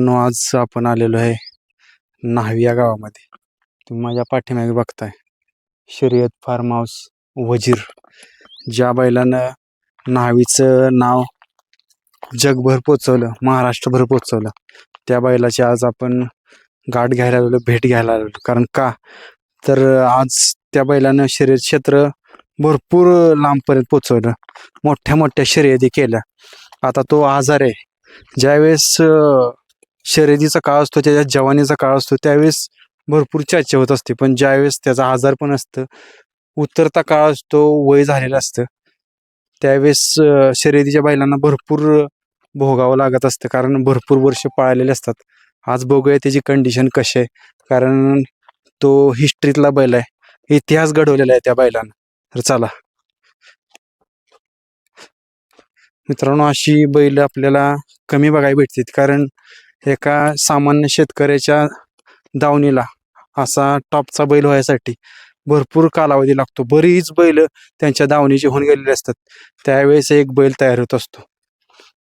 No आज आपण आलेलो आहे न्हावी या गावामध्ये. तुम्ही माझ्या पाठीमागे बघताय. शर्यत फार्म हाऊस वजीर. ज्या बैलानं न्हावीचं नाव जगभर पोचवलं महाराष्ट्रभर पोचवलं त्या बैलाची आज आपण गाठ घ्यायला आलेलो भेट घ्यायला आलेलो. कारण का? तर आज त्या बैलानं शर्यत क्षेत्र भरपूर लांबपर्यंत पोचवलं. मोठ्या मोठ्या शर्यती केल्या. आता तो आजार आहे. ज्यावेळेस शर्यतीचा काळ असतो त्याच्या जवानीचा काळ असतो त्यावेळेस भरपूर चर्चा होत असते. पण ज्यावेळेस त्याचा आजार पण असतं उतरता काळ असतो वय झालेलं असतं त्यावेळेस शर्यतीच्या बैलांना भरपूर भोगावं लागत असतं. कारण भरपूर वर्ष पाळलेले असतात. आज बघूया त्याची कंडिशन कशी आहे. कारण तो हिस्ट्रीतला बैल आहे. इतिहास घडवलेला आहे त्या बैलानं. तर चला. मित्रांनो अशी बैल आपल्याला कमी बघायला भेटतात कारण एका सामान्य शेतकऱ्याच्या दावणीला असा टॉपचा बैल व्हायसाठी भरपूर कालावधी लागतो. बरीच बैल त्यांच्या दावणीची होऊन गेलेली असतात. त्यावेळेस एक बैल तयार होत असतो.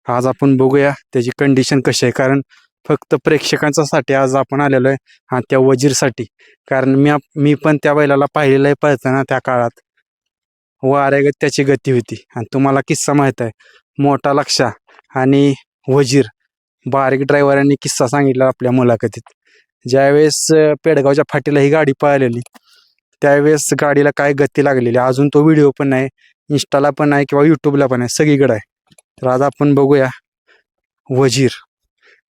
आज आपण बघूया त्याची कंडिशन कशी आहे. कारण फक्त प्रेक्षकांच्यासाठी आज आपण आलेलो आहे हा त्या वजीरसाठी कारण मी मी पण त्या बैलाला पाहिलेलं आहे पळताना त्या काळात. वाऱ्यागत त्याची गती होती. आणि तुम्हाला किस्सा माहीत आहे. मोठा लक्षा आणि वजीर. बारीक ड्रायव्हरांनी किस्सा सांगितला आपल्या मुलाखतीत. ज्यावेळेस पेडगावच्या फाटीला ही गाडी पळालेली त्यावेळेस गाडीला काय गती लागलेली अजून तो व्हिडिओ पण नाही इंस्टाला पण आहे किंवा यूट्यूबला पण आहे सगळीकडे आहे. तर आज आपण बघूया वजीर.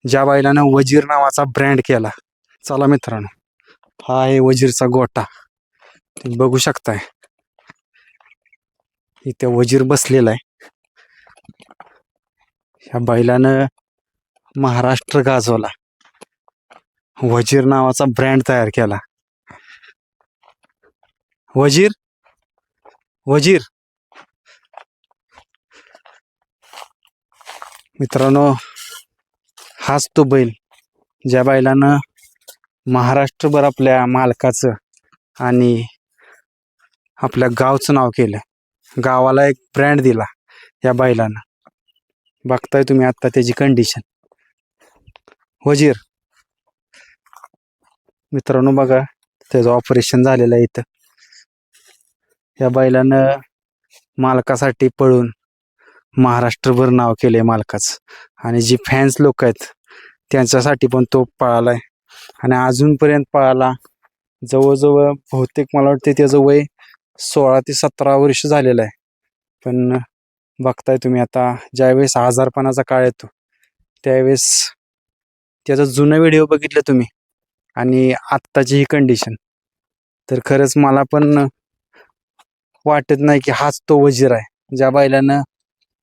ज्या बैलानं वजीर नावाचा ब्रँड केला. चला मित्रांनो हा आहे वजीरचा गोटा. तुम्ही बघू शकताय. इथे वजीर बसलेला आहे. ह्या बैलानं महाराष्ट्र गाजवला. वजीर नावाचा ब्रँड तयार केला. वजीर? वजीर? मित्रांनो हाच तो बैल ज्या बैलानं महाराष्ट्रभर आपल्या मालकाचं आणि आपल्या गावचं नाव केलं. गावाला एक ब्रँड दिला या बैलानं. बघताय तुम्ही आता त्याची कंडिशन वजीर. मित्रांनो बघा त्याचं ऑपरेशन झालेलं आहे इथं. या बैलानं मालकासाठी पळून महाराष्ट्रभर नाव केलंय मालकाचं. आणि जी फॅन्स लोक आहेत त्यांच्यासाठी पण तो पळालाय. आणि अजूनपर्यंत पळाला जवळजवळ बहुतेक मला वाटते त्याचं वय सोळा ते सतरा वर्ष झालेलं आहे. पण बघताय तुम्ही आता ज्यावेळेस आजारपणाचा काळ येतो त्यावेळेस त्याचा जुना व्हिडिओ बघितला तुम्ही? आणि आत्ताची ही कंडिशन तर खरंच मला पण वाटत नाही की हाच तो वजीर आहे. ज्या बैलानं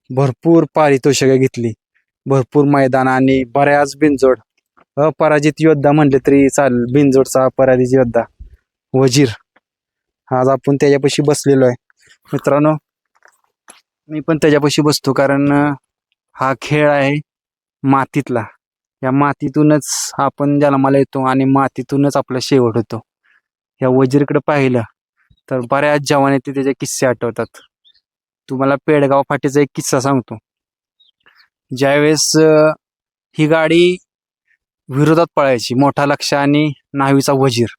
भरपूर पारितोषिकं घेतली. भरपूर मैदान आणि बऱ्याच बिनजोड. अपराजित योद्धा म्हणले तरी चाल बिनजोडचा अपराजित योद्धा. वजीर. आज आपण त्याच्यापाशी बसलेलो आहे. मित्रांनो मी पण त्याच्यापाशी बसतो कारण हा खेळ आहे मातीतला. या मातीतूनच आपण जन्माला येतो आणि मातीतूनच आपला शेवट होतो. या वजीरकडे पाहिलं तर बऱ्याच जवाने ते त्याचे किस्से आठवतात. तुम्हाला पेडगाव फाटीचा एक किस्सा सांगतो. ज्यावेळेस ही गाडी विरोधात पळायची मोठा लक्ष आणि न्हावीचा वजीर.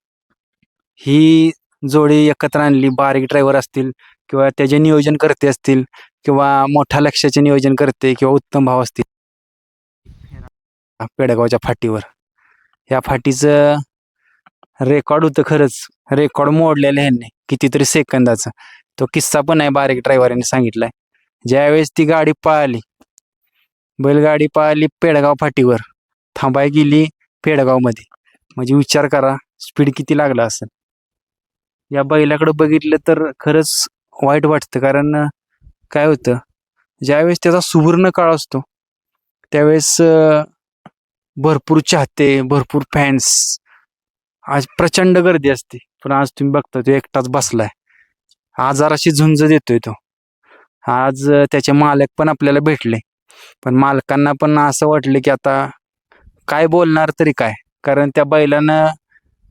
ही जोडी एकत्र आणली बारीक ड्रायव्हर असतील किंवा त्याचे नियोजन करते असतील किंवा मोठ्या लक्षाचे नियोजन करते किंवा उत्तम भाव असतील. पेडगावच्या फाटीवर. या फाटीचं रेकॉर्ड होतं खरंच. रेकॉर्ड मोडलेलं ह्यांनी. कितीतरी सेकंदाचं. तो किस्सा पण आहे बारीक ड्रायव्हरने सांगितलाय. ज्यावेळेस ती गाडी पळाली बैलगाडी पळाली पेडगाव फाटीवर. थांबाय गेली पेडगावमध्ये. म्हणजे विचार करा स्पीड किती लागला असेल. या बैलाकडे बघितलं तर खरंच वाईट वाटतं. कारण काय होतं ज्यावेळेस त्याचा सुवर्ण काळ असतो त्यावेळेस भरपूर चाहते भरपूर फॅन्स आज प्रचंड गर्दी असते. पण आज तुम्ही बघता तो एकटाच बसलाय. आजाराशी झुंज देतोय तो. आज त्याचे मालक पण आपल्याला भेटले. पण मालकांना पण असं वाटलं की आता काय बोलणार तरी काय? कारण त्या बैलानं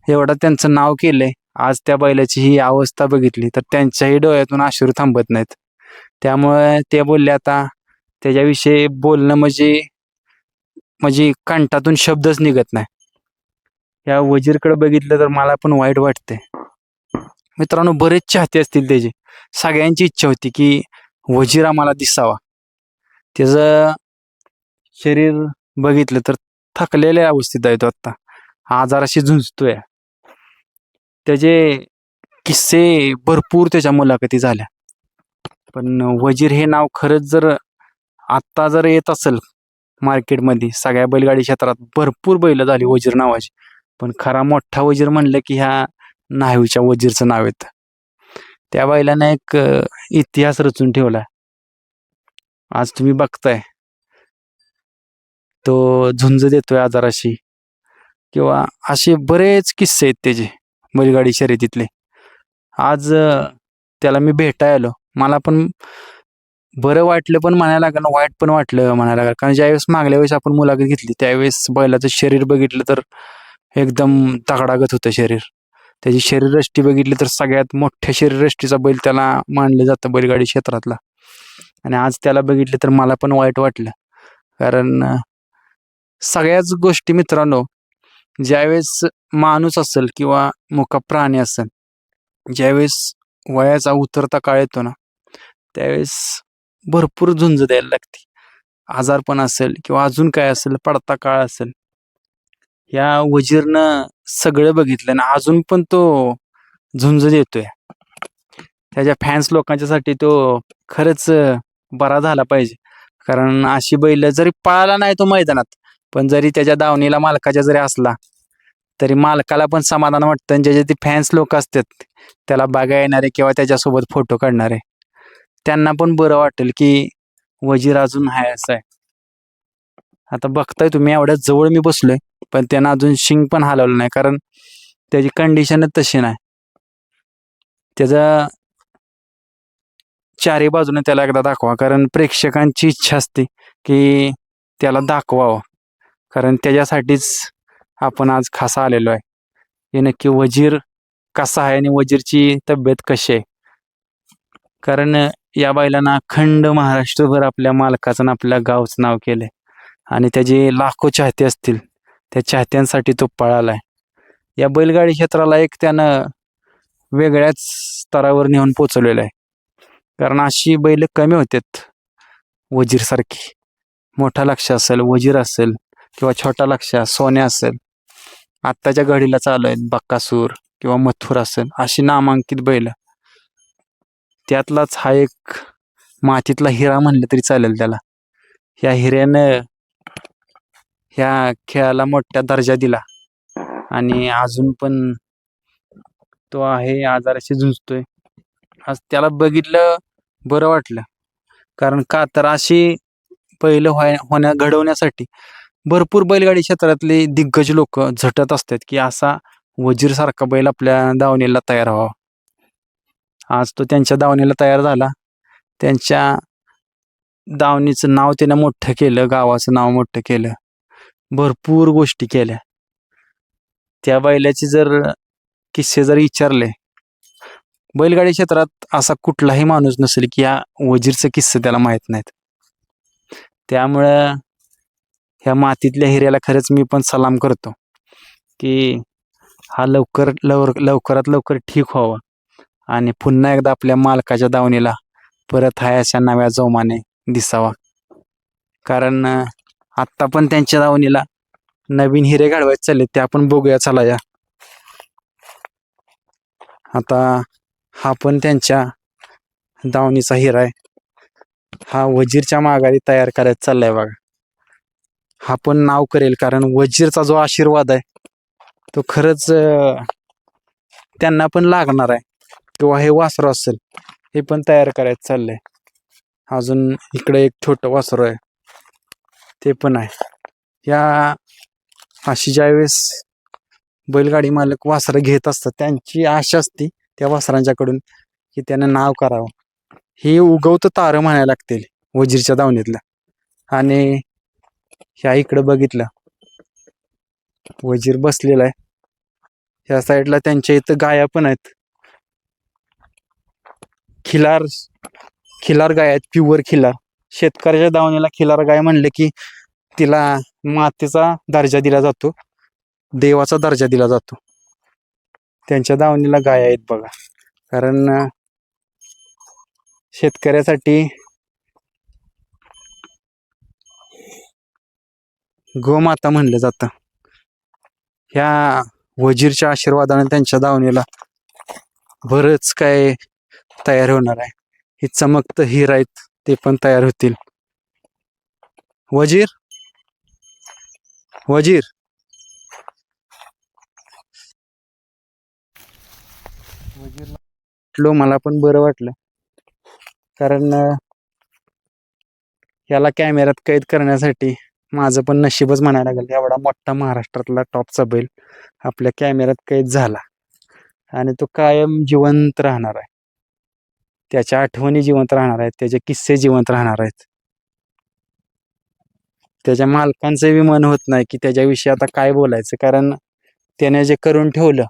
एवढं त्यांचं नाव केलंय. आज त्या बैलाची ही अवस्था बघितली तर त्यांच्याही डोळ्यातून आश्रू थांबत नाहीत. त्यामुळे ते बोलले आता त्याच्याविषयी बोलणं म्हणजे म्हणजे कंठातून शब्दच निघत नाही. या वजीरकडे बघितलं तर मला पण वाईट वाटते मित्रांनो बरेच चाहते असतील त्याचे. सगळ्यांची इच्छा होती की वजीर आम्हाला दिसावा. त्याचं शरीर बघितलं तर थकलेल्या अवस्थेत आहे तो आत्ता. आजाराशी झुंजतोय. त्याचे किस्से भरपूर त्याच्या मुलाखती झाल्या. पण वजीर हे नाव खरंच जर आत्ता जर येत असेल मार्केटमध्ये सगळ्या बैलगाडी क्षेत्रात भरपूर बैल झाली वजीर नावाची. पण खरा मोठा वजीर म्हणलं की ह्या न्हावीच्या वजीरचं नाव येतं. त्या बैलानं एक इतिहास रचून ठेवला. आज तुम्ही बघताय. तो झुंज देतोय आजाराशी. किंवा असे बरेच किस्से आहेत त्याचे बैलगाडी शर्यतीतले. आज त्याला मी भेटाय आलो. मला पण बरं वाटलं पण म्हणायला लागलं वाईट पण वाटलं म्हणायला लागलं. कारण ज्यावेळेस मागल्या वेळेस आपण मुलाखत घेतली त्यावेळेस बैलाचं शरीर बघितलं तर एकदम तगडागत होतं शरीर. त्याची शरीरयष्टी बघितली तर सगळ्यात मोठ्या शरीररष्टीचा बैल त्याला मानलं जातं बैलगाडी क्षेत्रातला. आणि आज त्याला बघितलं तर मला पण वाईट वाटलं. कारण सगळ्याच गोष्टी मित्रांनो ज्यावेळेस माणूस असेल किंवा मुका प्राणी असेल ज्यावेळेस वयाचा उतरता काळ येतो ना त्यावेळेस भरपूर झुंज द्यायला लागते. आजारपण असेल किंवा अजून काय असेल पडता काळ असेल. या वजीरनं सगळं बघितलं आणि अजून पण तो झुंज देतोय. त्याच्या फॅन्स लोकांच्यासाठी तो खरंच बरा झाला पाहिजे. कारण अशी बैल जरी पळाला नाही तो मैदानात पण जरी त्याच्या दावणीला मालकाच्या जरी असला तरी मालकाला पण समाधान वाटतं आणि ज्याचे ते फॅन्स लोक असतात त्याला बघा येणारे किंवा त्याच्यासोबत फोटो काढणारे. त्यांना पण बरं वाटेल की वजीर अजून आहे असं आहे. आता बघताय तुम्ही एवढ्या जवळ मी बसलोय पण त्यानं अजून शिंग पण हलवलं नाही कारण त्याची कंडिशनच तशी नाही. त्याचा चारी बाजूने त्याला एकदा दाखवा कारण प्रेक्षकांची इच्छा असते की त्याला दाखवावं. कारण त्याच्यासाठीच आपण आज खासा आलेलो आहे. हे नक्की वजीर कसा आहे आणि वजीरची तब्येत कशी आहे? कारण या बैलांना अखंड महाराष्ट्रभर आपल्या मालकाचं आणि आपल्या गावचं नाव केलंय. आणि त्याचे लाखो चाहते असतील त्या चाहत्यांसाठी तो पळालाय. या बैलगाडी क्षेत्राला एक त्यानं वेगळ्याच स्तरावर नेऊन पोचवलेलं आहे. कारण अशी बैल कमी होतात वजीरसारखी. मोठा लक्ष असेल वजीर असेल किंवा छोटा लक्ष सोन्या असेल. आत्ताच्या घडीला चालू आहेत बक्कासूर किंवा मथुर असेल अशी नामांकित बैल. त्यातलाच हा एक मातीतला हिरा म्हणलं तरी चालेल त्याला. ह्या हिऱ्यानं ह्या खेळाला मोठ्या दर्जा दिला. आणि अजून पण तो आहे आजाराशी झुंजतोय. आज त्याला बघितलं बरं वाटलं. कारण का तर अशी पहिलं व्हाय होण्या घडवण्यासाठी भरपूर बैलगाडी क्षेत्रातले दिग्गज लोक झटत असतात की असा वजीरसारखा बैल आपल्या दावणीला तयार व्हावा. आज तो त्यांच्या दावणीला तयार झाला. त्यांच्या दावणीचं नाव त्यानं मोठं केलं गावाचं नाव मोठं केलं. भरपूर गोष्टी केल्या. त्या बैलाचे जर किस्से जर विचारले बैलगाडी क्षेत्रात असा कुठलाही माणूस नसेल की या वजीरचे किस्से त्याला माहीत नाहीत. त्यामुळं ह्या मातीतल्या हिऱ्याला खरंच मी पण सलाम करतो की हा लवकर लवकर लवकरात लवकर ठीक व्हावा. आणि पुन्हा एकदा आपल्या मालकाच्या दावणीला परत हा अशा नव्या जोमाने दिसावा. कारण आत्ता पण त्यांच्या दावणीला नवीन हिरे घडवायचे चालले ते आपण बघूया चला या. आता हा पण त्यांच्या दावणीचा हिरा आहे. हा वजीरच्या माघारी तयार करायचा चाललाय बघा. हा पण नाव करेल कारण वजीरचा जो आशीर्वाद आहे तो खरंच त्यांना पण लागणार आहे. किंवा हे वासरू असेल हे पण तयार करायचं चाललंय. अजून इकडे एक छोटं वासरू आहे. ते पण आहे. या अशी ज्यावेळेस बैलगाडी मालक वासरं घेत असतात त्यांची आशा असते त्या वासरांच्याकडून की त्यानं नाव करावं. हे उगवतं तारं म्हणायला लागतील वजीरच्या दावणीतल्या आणि ह्या इकडं बघितलं. वजीर बसलेला आहे. ह्या साईडला त्यांच्या इथं गाया पण आहेत. खिलार खिलार गाय आहेत प्युअर खिलार. शेतकऱ्याच्या दावणीला खिलार गाय म्हणले की तिला मातेचा दर्जा दिला जातो देवाचा दर्जा दिला जातो. त्यांच्या दावणीला गाय आहेत बघा. कारण शेतकऱ्यासाठी गोमाता म्हणलं जातं. ह्या वजीरच्या आशीर्वादाने त्यांच्या दावणीला बरंच काय तयार होणार आहे. ही चमकत हिर आहेत ते पण तयार होतील. वजीर? वजीर? वजीरला मला पण बरं वाटलं. कारण याला कॅमेऱ्यात कैद करण्यासाठी माझं पण नशीबच म्हणायला लागेल एवढा मोठा महाराष्ट्रातला टॉपचा बैल आपल्या कॅमेऱ्यात कैद झाला. आणि तो कायम जिवंत राहणार आहे. त्याच्या आठवणी जिवंत राहणार आहेत त्याचे किस्से जिवंत राहणार आहेत. त्याच्या मालकांचं बी मन होत नाही की त्याच्याविषयी आता काय बोलायचं कारण त्याने जे करून ठेवलं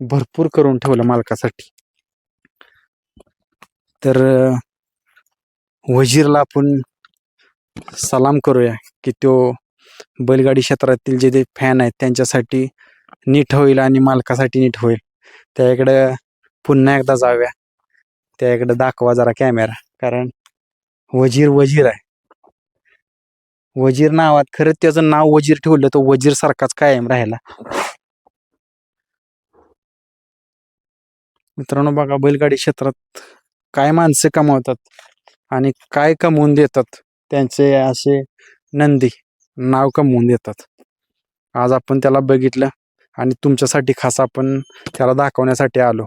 भरपूर करून ठेवलं मालकासाठी. तर वजीरला आपण सलाम करूया की तो बैलगाडी क्षेत्रातील जे ते फॅन आहेत त्यांच्यासाठी नीट होईल आणि मालकासाठी नीट होईल. त्याकडं पुन्हा एकदा जाऊया. त्याकडे दाखवा जरा कॅमेरा कारण वजीर वजीर आहे. वजीर नावात खरंच त्याचं नाव वजीर ठेवलं तर वजीर सारखाच कायम राहिला. मित्रांनो बघा बैलगाडी क्षेत्रात काय माणसं कमावतात आणि काय कमवून देतात त्यांचे असे नंदी नाव कमवून देतात. आज आपण त्याला बघितलं आणि तुमच्यासाठी खास आपण त्याला दाखवण्यासाठी आलो.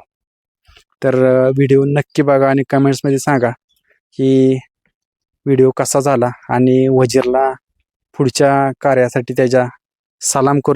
तर व्हिडिओ नक्की बघा आणि कमेंट्समध्ये सांगा की व्हिडिओ कसा झाला आणि वजीरला पुढच्या कार्यासाठी त्याच्या सलाम करू